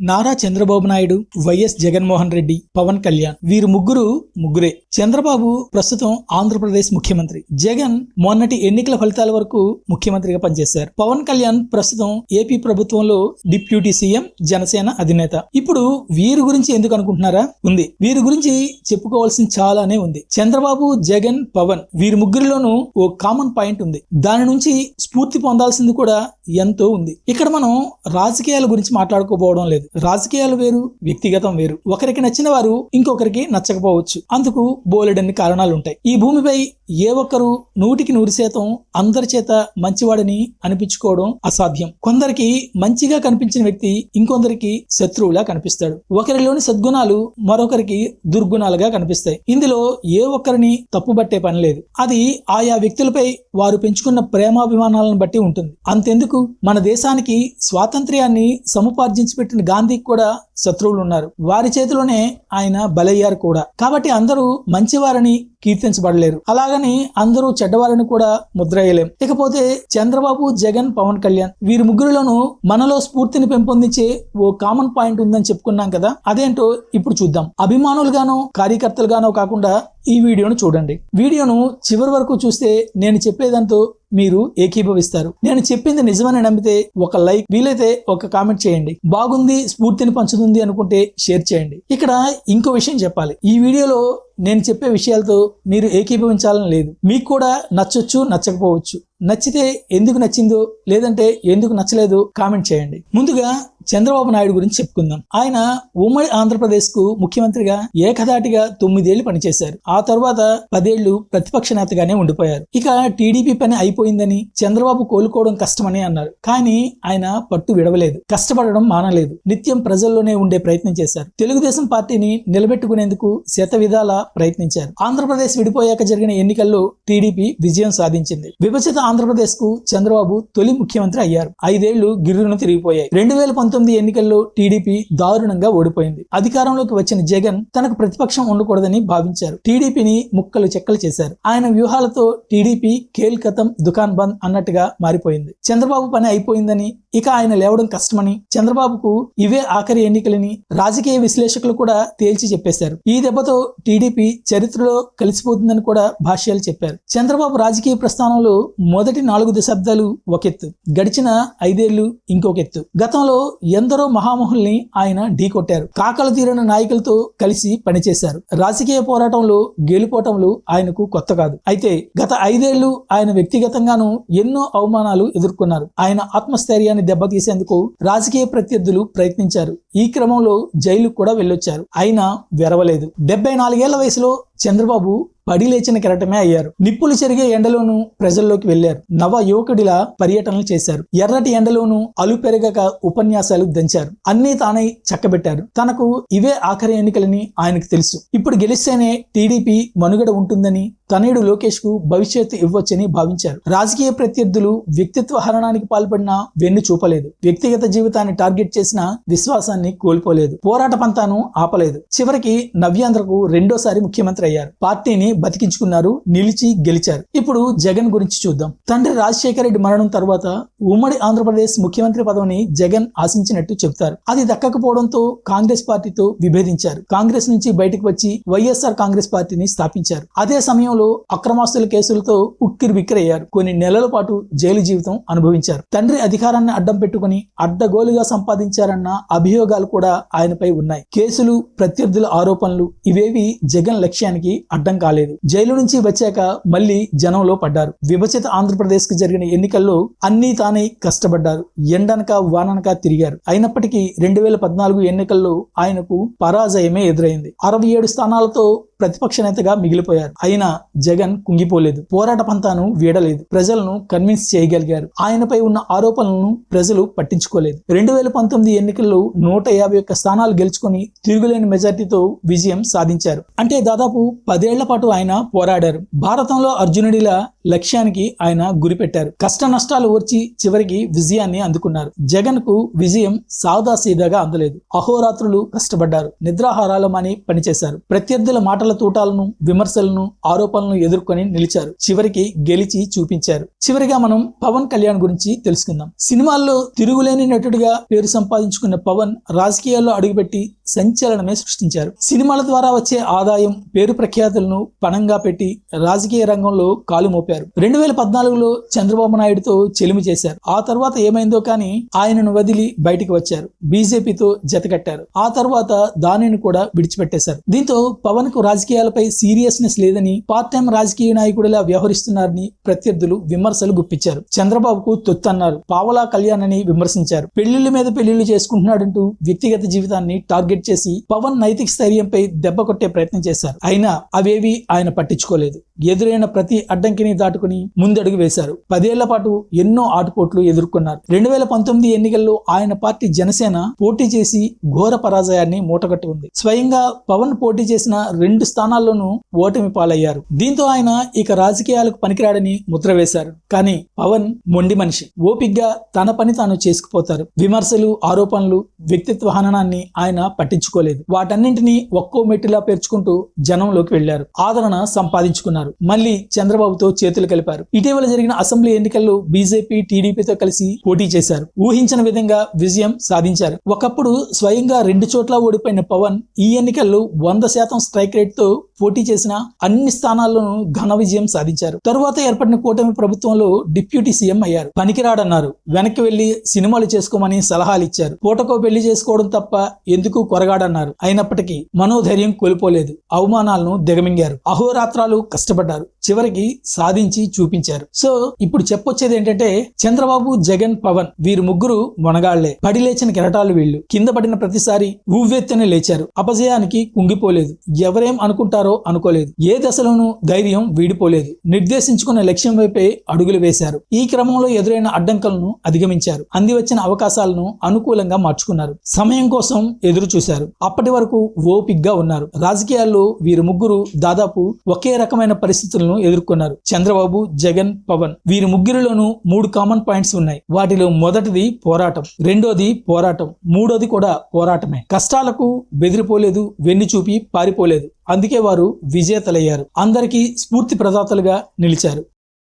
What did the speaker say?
Nara Chandrababu Naidu YS Jaganmohan Reddy Pawan Kalyan వీరు ముగ్గురు ముగ్గురే. చంద్రబాబు ప్రస్తుతం ఆంధ్రప్రదేశ్ ముఖ్యమంత్రి. జగన్ మొన్నటి ఎన్నికల ఫలితాల వరకు ముఖ్యమంత్రిగా పనిచేశారు. పవన్ కళ్యాణ్ ప్రస్తుతం ఏపీ ప్రభుత్వంలో డిప్యూటీ సీఎం జనసేన అధినేత. ఇప్పుడు వీరి గురించి ఎందుకు అనుకుంటున్నారా? ఉంది. వీరి గురించి చెప్పుకోవాల్సిన చాలానే ఉంది. చంద్రబాబు జగన్ పవన్ వీరి ముగ్గురిలోనూ ఓ కామన్ పాయింట్ ఉంది. దాని నుంచి స్ఫూర్తి పొందాల్సింది కూడా ఎంతో ఉంది. ఇక్కడ మనం రాజకీయాల గురించి మాట్లాడుకోపోవడం లేదు. రాజకీయాలు వేరు వ్యక్తిగతం వేరు. ఒకరికి నచ్చిన వారు ఇంకొకరికి నచ్చకపోవచ్చు. అందుకు బోలెడన్ని కారణాలు ఉంటాయి ఈ భూమిపై ఏ ఒక్కరు నూటికి నూరు శాతం అందరి చేత మంచివాడని అనిపించుకోవడం అసాధ్యం. కొందరికి మంచిగా కనిపించిన వ్యక్తి ఇంకొందరికి శత్రువులా కనిపిస్తాడు. ఒకరిలోని సద్గుణాలు మరొకరికి దుర్గుణాలుగా కనిపిస్తాయి. ఇందులో ఏ ఒక్కరిని తప్పుబట్టే పని లేదు. అది ఆయా వ్యక్తులపై వారు పెంచుకున్న ప్రేమాభిమానాలను బట్టి ఉంటుంది. అంతెందుకు? మన దేశానికి స్వాతంత్ర్యాన్ని సముపార్జించి పెట్టిన గాంధీకి కూడా శత్రువులు ఉన్నారు వారి చేతిలోనే ఆయన బలయ్యారు కూడా. కాబట్టి అందరూ మంచివారని కీర్తించబడలేరు. అలాగని అందరూ చెడ్డవారని కూడా ముద్రయ్యలేం ఇకపోతే చంద్రబాబు జగన్ పవన్ కళ్యాణ్ వీరి ముగ్గురులోనూ మనలో స్ఫూర్తిని పెంపొందించే ఓ కామన్ పాయింట్ ఉందని చెప్పుకున్నాం కదా అదేంటో ఇప్పుడు చూద్దాం. అభిమానులుగానో కార్యకర్తలుగానో కాకుండా ఈ వీడియోను చూడండి. వీడియోను చివరి వరకు చూస్తే నేను చెప్పేదంతో మీరు ఏకీభవిస్తారు. నేను చెప్పింది నిజమని నమ్మితే ఒక లైక్ వీలైతే ఒక కామెంట్ చేయండి. బాగుంది స్ఫూర్తిని పంచుతుంది అనుకుంటే షేర్ చేయండి. ఇక్కడ ఇంకో విషయం చెప్పాలి. ఈ వీడియోలో నేను చెప్పే విషయాలతో మీరు ఏకీభవించాలని లేదు. మీకు కూడా నచ్చొచ్చు నచ్చకపోవచ్చు. నచ్చితే ఎందుకు నచ్చిందో లేదంటే ఎందుకు నచ్చలేదు కామెంట్ చేయండి. ముందుగా చంద్రబాబు నాయుడు గురించి చెప్పుకుందాం. ఆయన ఉమ్మడి ఆంధ్రప్రదేశ్కు ముఖ్యమంత్రిగా ఏకధాటిగా తొమ్మిదేళ్ళు పనిచేశారు. ఆ తర్వాత పదేళ్ళు ప్రతిపక్ష నేతగానే ఉండిపోయారు. ఇక టీడీపీ పని అయిపోయిందని చంద్రబాబు కోలుకోవడం కష్టమని అన్నారు. కానీ ఆయన పట్టు విడవలేదు. కష్టపడడం మానలేదు. నిత్యం ప్రజల్లోనే ఉండే ప్రయత్నం చేశారు. తెలుగుదేశం పార్టీని నిలబెట్టుకునేందుకు శత విధాల ప్రయత్నించారు. ఆంధ్రప్రదేశ్ విడిపోయాక జరిగిన ఎన్నికల్లో టీడీపీ విజయం సాధించింది. విభజిత ఆంధ్రప్రదేశ్కు చంద్రబాబు తొలి ముఖ్యమంత్రి అయ్యారు. ఐదేళ్ళు గిర్రును తిరిగిపోయాయి. రెండు వేల పంతొమ్మిది ఎన్నికల్లో టీడీపీ దారుణంగా ఓడిపోయింది. అధికారంలోకి వచ్చిన జగన్ తనకు ప్రతిపక్షం ఉండకూడదని భావించారు. టీడీపీని ముక్కలు చెక్కలు చేశారు. ఆయన వ్యూహాలతో టీడీపీ కేల్ కథం దుకాన్ బంద్ అన్నట్టుగా మారిపోయింది. చంద్రబాబు పని అయిపోయిందని ఇక ఆయన లేవడం కష్టమని చంద్రబాబుకు ఇవే ఆఖరి ఎన్నికలని రాజకీయ విశ్లేషకులు కూడా తేల్చి చెప్పేశారు. ఈ దెబ్బతో టీడీపీ చరిత్రలో కలిసిపోతుందని కూడా భాష్యాలు చెప్పారు. చంద్రబాబు రాజకీయ ప్రస్థానంలో మొదటి నాలుగు దశాబ్దాలు ఒక ఎత్తు గడిచిన ఐదేళ్ళు ఇంకొక ఎత్తు గతంలో ఎందరో మహామహుల్ని ఆయన ఢీకొట్టారు. కాకలు తీరిన నాయకులతో కలిసి పనిచేశారు. రాజకీయ పోరాటంలో గెలుపోటంలు ఆయనకు కొత్త కాదు. అయితే గత ఐదేళ్ళు ఆయన వ్యక్తిగతంగానూ ఎన్నో అవమానాలు ఎదుర్కొన్నారు. ఆయన ఆత్మస్థైర్యాన్ని దెబ్బతీసేందుకు రాజకీయ ప్రత్యర్థులు ప్రయత్నించారు. ఈ క్రమంలో జైలుకు కూడా వెళ్ళొచ్చారు. అయినా వెరవలేదు. డెబ్బై నాలుగేళ్ళ వయసులో చంద్రబాబు పడి లేచిన కెరటమే అయ్యారు. నిప్పులు చెరిగే ఎండలోనూ ప్రజల్లోకి వెళ్ళారు నవ యువకుడిలా పర్యటనలు చేశారు. ఎర్రటి ఎండలోనూ అలు పెరగక ఉపన్యాసాలు దంచారు. అన్నీ తానై చక్కబెట్టారు. తనకు ఇవే ఆఖరి ఎన్నికలని ఆయనకు తెలుసు. ఇప్పుడు గెలిస్తేనే టీడీపీ మనుగడ ఉంటుందని తనయుడు లోకేష్కు భవిష్యత్తు ఇవ్వచ్చని భావించారు. రాజకీయ ప్రత్యర్థులు వ్యక్తిత్వ హరణానికి పాల్పడిన వెన్ను చూపలేదు. వ్యక్తిగత జీవితాన్ని టార్గెట్ చేసిన విశ్వాసాన్ని కోల్పోలేదు. పోరాట పంతాను ఆపలేదు. చివరికి నవ్యాంధ్రకు రెండోసారి ముఖ్యమంత్రి అయ్యారు. పార్టీని బతికించుకున్నారు నిలిచి గెలిచారు. ఇప్పుడు జగన్ గురించి చూద్దాం. తండ్రి రాజశేఖర రెడ్డి మరణం తర్వాత ఉమ్మడి ఆంధ్రప్రదేశ్ ముఖ్యమంత్రి పదవిని జగన్ ఆశించినట్టు చెబుతారు. అది దక్కకపోవడంతో కాంగ్రెస్ పార్టీతో విభేదించారు. కాంగ్రెస్ నుంచి బయటకు వచ్చి వైఎస్ఆర్ కాంగ్రెస్ పార్టీని స్థాపించారు. అదే సమయంలో అక్రమాస్తుల కేసులతో ఉక్కిరి బిక్కిరయ్యారు కొన్ని నెలల పాటు జైలు జీవితం అనుభవించారు. తండ్రి అధికారాన్ని అడ్డం పెట్టుకుని అడ్డగోలుగా సంపాదించారన్న అభియోగాలు కూడా ఆయనపై ఉన్నాయి. కేసులు ప్రత్యర్థుల ఆరోపణలు ఇవేవి జగన్ లక్ష్యానికి అడ్డం కాలేదు. జైలు నుంచి వచ్చాక మళ్ళీ జనంలో పడ్డారు. విభజిత ఆంధ్రప్రదేశ్కి జరిగిన ఎన్నికల్లో అన్నీ తానే కష్టపడ్డారు. ఎండనక వాననక తిరిగారు. అయినప్పటికీ రెండు వేల పద్నాలుగు ఎన్నికల్లో ఆయనకు పరాజయమే ఎదురైంది. అరవై ఏడు స్థానాలతో ప్రతిపక్ష నేతగా మిగిలిపోయారు. అయినా జగన్ కుంగిపోలేదు. పోరాట పంతాను వీడలేదు. ప్రజలను కన్విన్స్ చేయగలిగారు. ఆయనపై ఉన్న ఆరోపణలను ప్రజలు పట్టించుకోలేదు. రెండు వేల పంతొమ్మిది ఎన్నికల్లో నూట యాభై ఒక్క స్థానాలు గెలుచుకొని తిరుగులేని మెజార్టీతో విజయం సాధించారు. అంటే దాదాపు పదేళ్ళ పాటు ఆయన పోరాడారు. భారతంలో అర్జునుడిలా లక్ష్యానికి ఆయన గురిపెట్టారు. కష్ట నష్టాలు ఓర్చి చివరికి విజయాన్ని అందుకున్నారు. జగన్కు విజయం సాదా సీదాగా అందలేదు. అహోరాత్రులు కష్టపడ్డారు. నిద్రాహారాలు మాని పనిచేశారు. ప్రత్యర్థుల మాటల తూటాలను విమర్శలను ఆరోపణలు ప్రతిస్పందనలు ఎదుర్కొని నిలిచారు. చివరికి గెలిచి చూపించారు. చివరిగా మనం పవన్ కళ్యాణ్ గురించి తెలుసుకుందాం. సినిమాల్లో తిరుగులేని నటుడిగా పేరు సంపాదించుకున్న పవన్ రాజకీయాల్లో అడుగుపెట్టి సంచలనమే సృష్టించారు. సినిమాల ద్వారా వచ్చే ఆదాయం పేరు ప్రఖ్యాతులను పణంగా పెట్టి రాజకీయ రంగంలో కాలు మోపారు. రెండు వేల పద్నాలుగులో చంద్రబాబు నాయుడుతో చెలిమి చేశారు. ఆ తర్వాత ఏమైందో కానీ ఆయనను వదిలి బయటికి వచ్చారు. బీజేపీతో జతకట్టారు ఆ తర్వాత దానిని కూడా విడిచిపెట్టేశారు. దీంతో పవన్కు రాజకీయాలపై సీరియస్నెస్ లేదని పార్టీ టైం రాజకీయ నాయకుడిలా వ్యవహరిస్తున్నారని ప్రత్యర్థులు విమర్శలు గుప్పించారు. చంద్రబాబుకు తొత్తన్నారు. పావలా కళ్యాణ్ అని విమర్శించారు. పెళ్ళిళ్ళ మీద పెళ్ళిళ్ళు చేసుకుంటున్నాడంటూ వ్యక్తిగత జీవితాన్ని టార్గెట్ చేసి పవన్ నైతిక స్థైర్యంపై దెబ్బ కొట్టే ప్రయత్నం చేశారు. అయినా అవేవి ఆయన పట్టించుకోలేదు. ఎదురైన ప్రతి అడ్డంకిని దాటుకుని ముందడుగు వేశారు. పదేళ్ళ పాటు ఎన్నో ఆటుపోట్లు ఎదుర్కొన్నారు. రెండు వేల పంతొమ్మిది ఎన్నికల్లో ఆయన పార్టీ జనసేన పోటీ చేసి ఘోర పరాజయాన్ని మూటగట్టుకుంది. ఉంది స్వయంగా పవన్ పోటీ చేసిన రెండు స్థానాల్లోనూ ఓటమి పాలయ్యారు. దీంతో ఆయన ఇక రాజకీయాలకు పనికిరాడని ముద్ర వేశారు. కానీ పవన్ మొండి మనిషి. ఓపిగ్గా తన పని తాను చేసుకుపోతారు. విమర్శలు ఆరోపణలు వ్యక్తిత్వ హననాన్ని ఆయన పట్టించుకోలేదు. వాటన్నింటినీ ఒక్కో మెట్టిలా పేర్చుకుంటూ జనంలోకి వెళ్ళారు ఆదరణ సంపాదించుకున్నారు. మళ్ళీ చంద్రబాబుతో చేతులు కలిపారు. ఇటీవల జరిగిన అసెంబ్లీ ఎన్నికల్లో బీజేపీ టీడీపీతో కలిసి పోటీ చేశారు. ఊహించిన విధంగా విజయం సాధించారు. ఒకప్పుడు స్వయంగా రెండు చోట్ల ఓడిపోయిన పవన్ ఈ ఎన్నికల్లో వంద శాతం స్ట్రైక్ రేట్తో పోటీ చేసిన అన్ని స్థానాల్లోనూ ఘన విజయం సాధించారు. తరువాత ఏర్పడిన కూటమి ప్రభుత్వంలో డిప్యూటీ సీఎం అయ్యారు. పనికిరాడన్నారు. వెనక్కి వెళ్ళి సినిమాలు చేసుకోమని సలహాలు ఇచ్చారు. పూటకో పెళ్ళి చేసుకోవడం తప్ప ఎందుకు కొరగాడన్నారు. అయినప్పటికీ మనోధైర్యం కోల్పోలేదు. అవమానాలను దిగమింగారు. అహోరాత్రాలు కష్టపడ్డారు. చివరికి సాధించి చూపించారు. సో ఇప్పుడు చెప్పొచ్చేది ఏంటంటే చంద్రబాబు జగన్ పవన్ వీరు ముగ్గురు మొనగాళ్ళే పడి లేచిన కెరటాలు వీళ్ళు. కింద పడిన ప్రతిసారి ఊవ్వెత్తనే లేచారు. అపజయానికి కుంగిపోలేదు. ఎవరేం అనుకుంటారో అనుకోలేదు. ఏ దశలోనూ ధైర్యం వీడిపోలేదు. నిర్దేశించుకున్న లక్ష్యం వైపే అడుగులు వేశారు. ఈ క్రమంలో ఎదురైన అడ్డంకులను అధిగమించారు. అంది వచ్చిన అవకాశాలను అనుకూలంగా మార్చుకున్నారు. సమయం కోసం ఎదురు చూశారు అప్పటి వరకు ఓపిగ్గా ఉన్నారు. రాజకీయాల్లో వీరు ముగ్గురు దాదాపు ఒకే రకమైన పరిస్థితులను ఎదుర్కొన్నారు. చంద్రబాబు జగన్ పవన్. వీరి ముగ్గురిలోనూ మూడు కామన్ పాయింట్స్ ఉన్నాయి. వాటిలో మొదటిది పోరాటం. రెండోది పోరాటం. మూడోది కూడా పోరాటమే. కష్టాలకు బెదిరిపోలేదు వెన్ను చూపి పారిపోలేదు. అందుకే వారు విజేతలయ్యారు. అందరికీ స్ఫూర్తి ప్రదాతలుగా నిలిచారు.